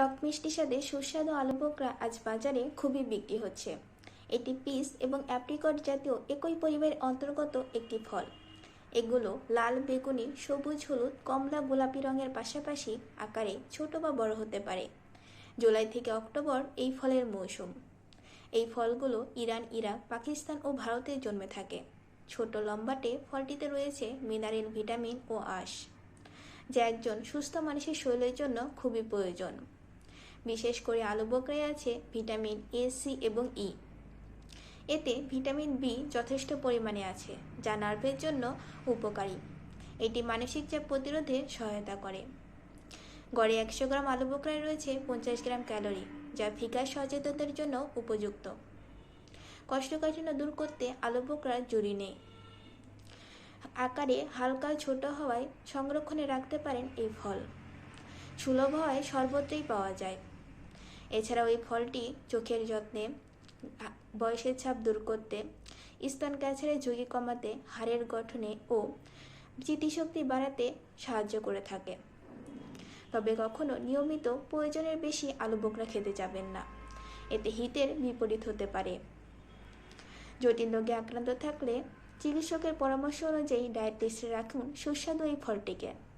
টক মিষ্টি স্বাদে সুস্বাদু আলু বোকরা আজ বাজারে খুবই বিক্রি হচ্ছে। এটি পিস এবং অ্যাপ্রিকট জাতীয় একই পরিবারের অন্তর্গত একটি ফল। এগুলো লাল, বেগুনি, সবুজ, হলুদ, কমলা, গোলাপি রঙের পাশাপাশি আকারে ছোট বা বড় হতে পারে। জুলাই থেকে অক্টোবর এই ফলের মৌসুম। এই ফলগুলো ইরান, ইরাক, পাকিস্তান ও ভারতে জন্মে থাকে। ছোট লম্বাটে ফলটিতে রয়েছে মিনারেল ভিটামিন ও আঁশ, যা একজন সুস্থ মানুষের শরীরের জন্য খুবই প্রয়োজন। বিশেষ করে আলু বকরায় আছে ভিটামিন এ সি এবং ই এতে ভিটামিন বি যথেষ্ট পরিমাণে আছে, যা নার্ভের জন্য উপকারী। এটি মানসিক চাপ প্রতিরোধে সহায়তা করে। গড়ে একশো গ্রাম আলু বকরায় রয়েছে পঞ্চাশ গ্রাম ক্যালোরি, যা ফিকার সচেতনতার জন্য উপযুক্ত। কষ্টকাঠিন্য দূর করতে আলু বকরার জুড়ি নেই। আকারে হালকা ছোট হওয়ায় সংরক্ষণে রাখতে পারেন এই ফল। সুলভ হয় সর্বত্রই পাওয়া যায়। এছাড়াও এই ফলটি চোখের যত্নে বয়সের ছাপ দূর করতে, স্তন ক্যান্সারের ঝুঁকি কমাতে, হাড়ের গঠনে ও স্মৃতিশক্তি বাড়াতে সাহায্য করে থাকে। তবে কখনো নিয়মিত প্রয়োজনের বেশি আলু বোকরা খেতে যাবেন না। এতে হিতের বিপরীত হতে পারে। জটিল রোগে আক্রান্ত থাকলে চিকিৎসকের পরামর্শ অনুযায়ী ডায়েট রাখুন সুস্বাদু এই ফলটিকে।